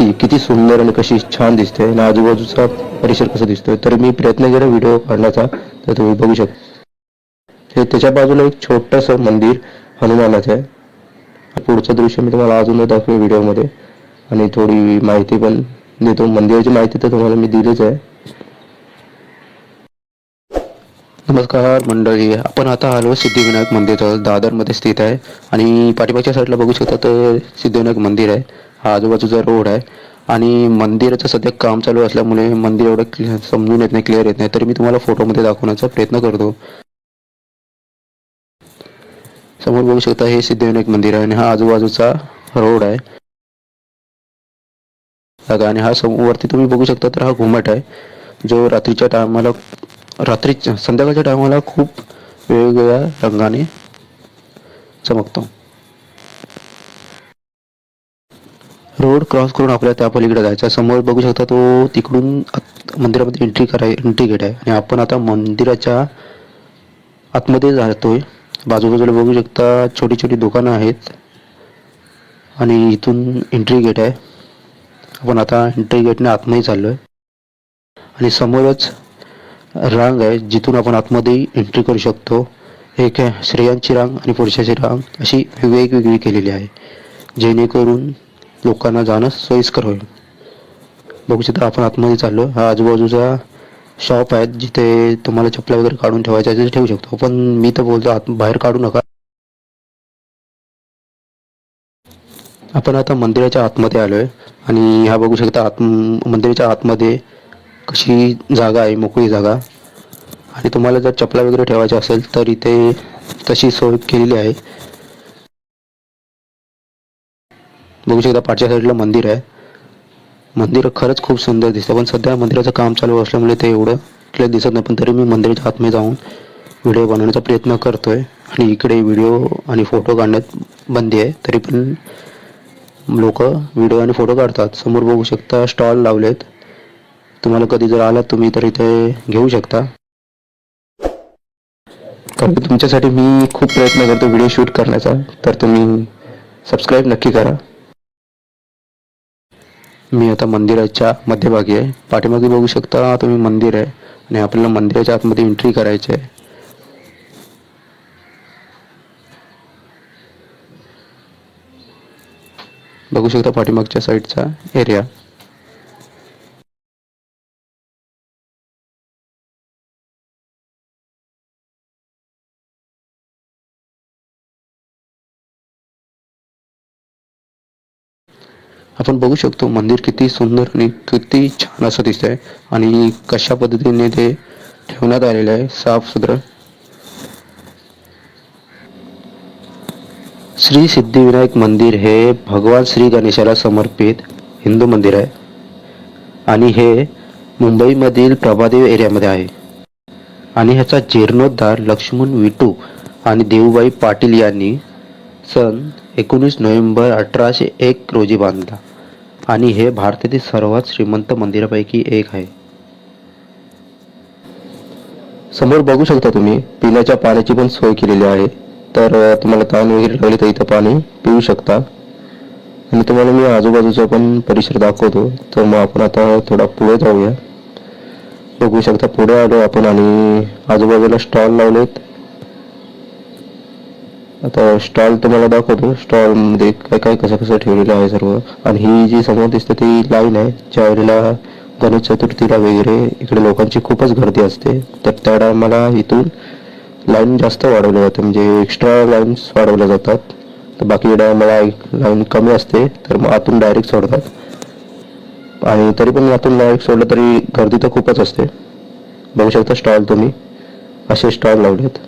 वस्ती किती सुंदर आणि कशी छान दिसते आणि आजूबाजूचा परिसर कसा दिसतोय. तर मी प्रयत्न केला व्हिडिओ काढण्याचा तर तुम्ही बघू शकता हे त्याच्या बाजूला एक छोटस मंदिर हनुमानाचं आहे. पुढचं दृश्य मी तुम्हाला अजून दाखवेन व्हिडिओमध्ये. आणि थोडी माहिती पण देतो. मंदिराची माहिती तर तुम्हाला मी दिलीच आहे. नमस्कार मंडळी. आपण आता आलो सिद्धिविनायक मंदिर दादरमध्ये स्थित आहे. आणि पाठीमागच्या साईडला बघू शकता तर सिद्धिविनायक मंदिर आहे. हा आजूबाजूचा रोड आहे. आणि मंदिराचं सध्या काम चालू असल्यामुळे मंदिर एवढं क्लिअर समजून येत नाही क्लिअर येत नाही. तरी मी तुम्हाला फोटोमध्ये दाखवण्याचा प्रयत्न करतो. समोर बघू शकता हे सिद्धिविनायक मंदिर आहे आणि हा आजूबाजूचा रोड आहे. आणि हा समोरवरती तुम्ही बघू शकता तर हा घुमट आहे. जो रात्रीच्या टायमाला रात्री संध्याकाळच्या टायमाला खूप वेगवेगळ्या रंगाने चमकतो. रोड क्रॉस करून आपल्याला त्या पलीकडे जायचं. समोर बघू शकता तो तिकडून आत- मंदिरामध्ये एंट्री कराय एंट्री गेट आहे. आणि आपण आता मंदिराच्या आतमध्ये जातोय. बाजूबाजूला बघू शकता छोटी छोटी दुकानं आहेत. आणि इथून एंट्री गेट आहे. आपण आता एंट्री गेटने आतमध्ये चाललो आहे आणि समोरच रांग आहे जिथून आपण आतमध्ये एंट्री करू शकतो. एक स्त्रियांची रांग आणि पुरुषाची रांग अशी वेगवेगळी केलेली आहे. जेणेकरून लोकांना जाणं सोयीस्कर होईल. बघू शकता आपण आतमध्ये चाललो. हा आजूबाजूचा शॉप आहेत जिथे तुम्हाला चपला वगैरे काढून ठेवायच्या तिथे ठेवू शकतो. पण मी तर बोलतो आत बाहेर काढू नका. आपण आता मंदिराच्या आतमध्ये आलोय. आणि हा बघू शकता आत मंदिराच्या आतमध्ये कशी जागा आहे मोकळी जागा. आणि तुम्हाला जर चपला वगैरे ठेवायच्या असेल तर इथे तशी सोय केलेली आहे. बघू शकता पाठच्या साईडला मंदिर आहे. मंदिर खरंच खूप सुंदर दिसतं पण सध्या मंदिराचं काम चालू असल्यामुळे ते एवढं क्लिअर दिसत नाही पण तरी मी मंदिराच्या आतमध्ये जाऊन व्हिडिओ बनवण्याचा प्रयत्न करतोय. आणि इकडे व्हिडिओ आणि फोटो काढण्यात बंदी आहे तरी पण लोक व्हिडिओ आणि फोटो काढतात. समोर बघू शकता स्टॉल लावलेत. तुम्हाला कधी जर आलात तुम्ही तर इथे घेऊ शकता. कारण तुमच्यासाठी मी खूप प्रयत्न करतो व्हिडिओ शूट करण्याचा तर तुम्ही सबस्क्राईब नक्की करा. मी आता मंदिराच्या मध्यभागी आहे. पाठीमागे बघू शकता तुम्ही मंदिर आहे आणि आपल्याला मंदिराच्या आतमध्ये एंट्री करायची आहे. बघू शकता पाठीमागच्या साईडचा एरिया आपण बघू शकतो मंदिर किती सुंदर आणि किती छान असं दिसत आहे आणि कशा पद्धतीने ते ठेवण्यात आलेलं आहे साफ सुथरं. श्री सिद्धिविनायक मंदिर हे भगवान श्री गणेशाला समर्पित हिंदू मंदिर आहे. आणि हे मुंबईमधील प्रभादेव एरियामध्ये आहे. आणि ह्याचा जीर्णोद्धार लक्ष्मण विटू आणि देऊबाई पाटील यांनी सन एकोणीस नोव्हेंबर अठराशे एक रोजी बांधला. आणि हे भारतातील सर्वात श्रीमंत मंदिरापैकी एक आहे. समोर बघू शकता तुम्ही पिण्याच्या पाण्याची पण सोय केलेली आहे. तर तुम्हाला ताण वगैरे लागले तर इथं पाणी पिऊ शकता. आणि तुम्हाला मी आजूबाजूचा पण परिसर दाखवतो. तर मग आपण आता थोडा पुढे जाऊया. बघू शकता पुढे आलो आपण आणि आजूबाजूला स्टॉल लावलेत. आता स्टॉल तुम्हाला दाखवतो. स्टॉलमध्ये काय काय कसं कसं ठेवलेलं आहे सर्व. आणि ही जी समोर दिसते ती लाईन आहे ज्या वेळेला गणेश चतुर्थीला वगैरे इकडे लोकांची खूपच गर्दी असते तर त्या टायमाला इथून लाईन जास्त वाढवल्या जाते. म्हणजे एक्स्ट्रा लाईन्स वाढवल्या जातात. तर बाकी टायमाला लाईन कमी असते तर मग आतून डायरेक्ट सोडतात. आणि तरी पण आतून डायरेक्ट सोडलं तरी गर्दी तर खूपच असते. बघू शकता स्टॉल तुम्ही. असे स्टॉल लावलेत.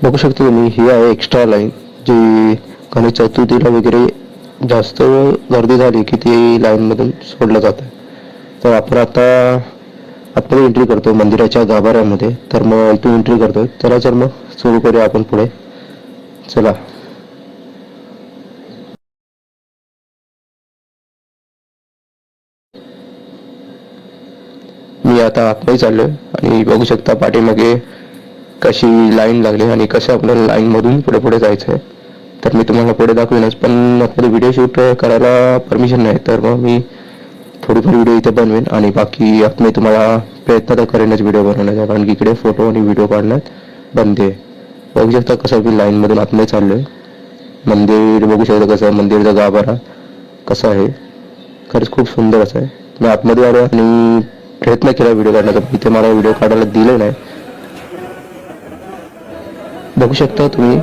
बघू शकता तुम्ही ही आहे एक्स्ट्रा लाईन जी गणेश चतुर्थीला वगैरे जास्त गर्दी झाली की ती लाईनमधून सोडलं जात. आहे तर आपण आता आपण एंट्री करतो मंदिराच्या गाभाऱ्यामध्ये. तर मग इथून एंट्री करतो चला तर मग सुरू करूया आपण पुढे. चला. मी आता आत्मही चाललोय आणि बघू शकता पाठीमागे कशी लाईन लागली आणि कसं आपल्याला लाईनमधून पुढे पुढे जायचं आहे तर मी तुम्हाला पुढे दाखवेनच. पण आपल्याला व्हिडिओ शूट करायला परमिशन नाही तर मग मी थोडीफार व्हिडिओ इथे बनवेन आणि बाकी मी तुम्हाला प्रयत्न तर करेनच व्हिडिओ बनवण्याचा कारण की इकडे फोटो आणि व्हिडिओ काढण्यात बंदी आहे. बघू शकता कसं मी लाईनमधून आतमध्ये चाललो आहे मंदिर बघू शकता कसं आहे मंदिरचा गाभारा कसा आहे. खरंच खूप सुंदर असं आहे. मी आतमध्ये आलो आणि प्रयत्न केला व्हिडिओ काढण्याचा इथे मला व्हिडिओ काढायला दिलं नाही. बघू शकता तुम्ही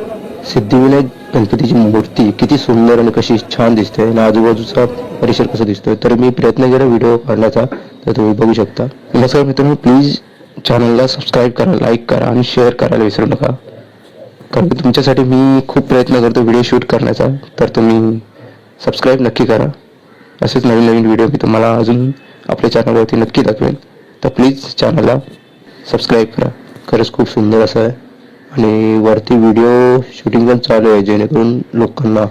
सिद्धिविनायक गणपतीची मूर्ती किती सुंदर आणि कशी छान दिसते आणि आजूबाजूचा परिसर कसा दिसतोय. तर मी प्रयत्न केला व्हिडिओ काढण्याचा तर तुम्ही बघू शकता. नमस्कार मित्रांनो प्लीज चॅनलला सबस्क्राईब करा लाईक करा आणि शेअर करायला विसरू नका. कारण की तुमच्यासाठी मी खूप प्रयत्न करतो व्हिडिओ शूट करण्याचा तर तुम्ही सबस्क्राईब नक्की करा. असेच नवीन नवीन व्हिडिओ मी तुम्हाला अजून आपल्या चॅनलवरती नक्की दाखवेन. तर प्लीज चॅनलला सबस्क्राईब करा. खरंच खूप सुंदर असं आहे. आणि वरती व्हिडिओ शूटिंग पण चालू आहे जेणेकरून लोकांना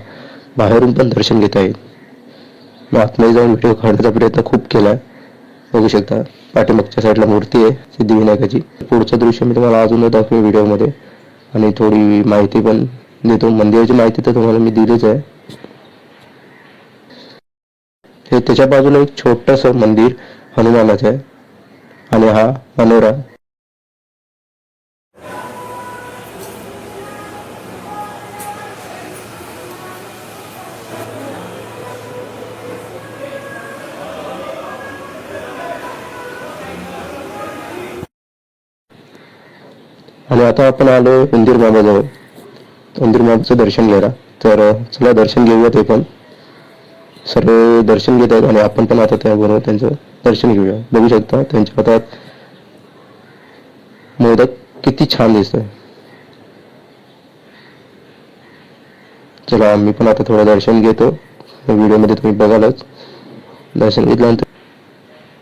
बाहेरून पण दर्शन घेता येईल. मी आतमध्ये जाऊन व्हिडिओ काढण्याचा प्रयत्न खूप केला आहे बघू शकता पाठीमागच्या साईडला मूर्ती आहे सिद्धिविनायकाची. पुढचं दृश्य मी तुम्हाला अजून दाखवेन व्हिडिओमध्ये आणि थोडी माहिती पण देतो. मंदिराची माहिती तर तुम्हाला मी दिलीच आहे. हे त्याच्या बाजूला एक छोटस मंदिर हनुमानाचं आहे. आणि हा मनोरा. आणि आता आपण आलो उंदीर मामाजवळ उंदीर मामाचं दर्शन घ्यायला. तर चला दर्शन घेऊया ते पण. सर्व दर्शन घेत आहेत आणि आपण पण आता त्याबरोबर त्यांचं दर्शन घेऊया. बघू शकता त्यांच्या हातात मोदक किती छान दिसतंय. चला मी पण आता थोडं दर्शन घेतो. व्हिडिओमध्ये तुम्ही बघालच. दर्शन घेतल्यानंतर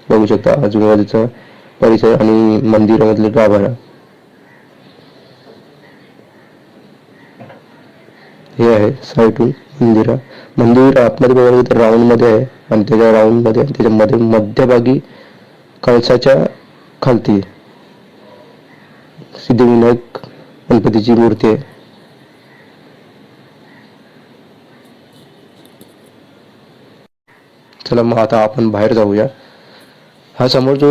बघू शकता आजूबाजूचा परिसर आणि मंदिरामधले गाभारा. हे आहे साईटून मंदिर. मंदिर आतमध्ये बघायला तर राऊंडमध्ये आहे आणि त्याच्या राऊंडमध्ये त्याच्यामध्ये मध्यभागी कळसाच्या खालती सिद्धिविनायक गणपतीची मूर्ती आहे. चला मग आता आपण बाहेर जाऊया. हा समोर जो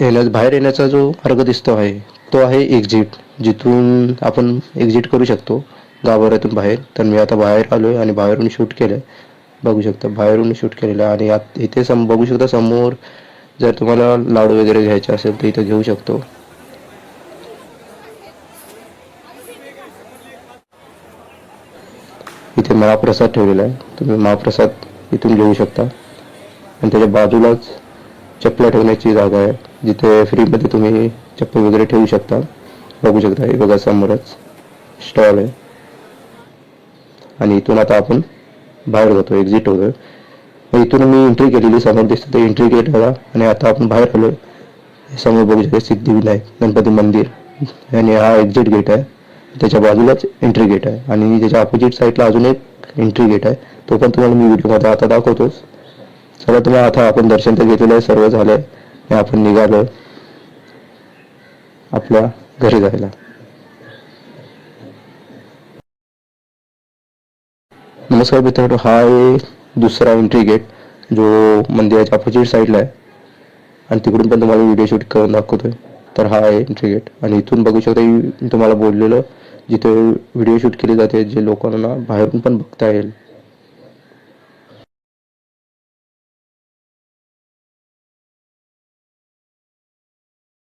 येण्या बाहेर येण्याचा जो मार्ग दिसतो आहे तो आहे एक्झिट जिथून आपण एक्झिट करू शकतो गाभाऱ्यातून बाहेर. तर मी आता बाहेर आलो आहे आणि बाहेरून शूट केलं बघू शकता बाहेरून शूट केलेलं आहे. आणि आत इथे सम बघू शकता समोर जर तुम्हाला लाडू वगैरे घ्यायचे असेल तर इथं घेऊ शकतो. इथे महाप्रसाद ठेवलेला आहे. तुम्ही महाप्रसाद इथून घेऊ शकता. आणि त्याच्या बाजूलाच चपला ठेवण्याची जागा आहे. जिथे फ्रीमध्ये तुम्ही चप्पल वगैरे ठेवू शकता. बघू शकता हे बघा समोरच स्टॉल आहे. आणि इथून आता आपण बाहेर जातो एक्झिट होतोय. मग इथून मी एंट्री केलेली समोर दिसतं ते एंट्री गेट बघा. आणि आता आपण बाहेर आलो समोर बघू शकतो सिद्धिविनायक गणपती मंदिर. आणि हा एक्झिट गेट आहे. त्याच्या बाजूलाच एंट्री गेट आहे. आणि त्याच्या अपोजिट साईडला अजून एक एंट्री गेट आहे. तो पण तुम्हाला मी व्हिडिओमध्ये आता दाखवतोच. चला तुम्ही आता आपण दर्शन तर घेतलेलं आहे सर्व झालंय आपण निघालो आपल्या घरी जायला. नमस्कार मित्रांनो हा आहे दुसरा एंट्री गेट जो मंदिराच्या अपोजिट साईडला आहे. आणि तिकडून पण तुम्हाला व्हिडिओ शूट करून दाखवतोय. तर हा आहे एंट्री गेट आणि इथून बघू शकता तुम्हाला बोललेलं जिथे व्हिडिओ शूट केली जाते जे लोकांना बाहेरून पण बघता येईल.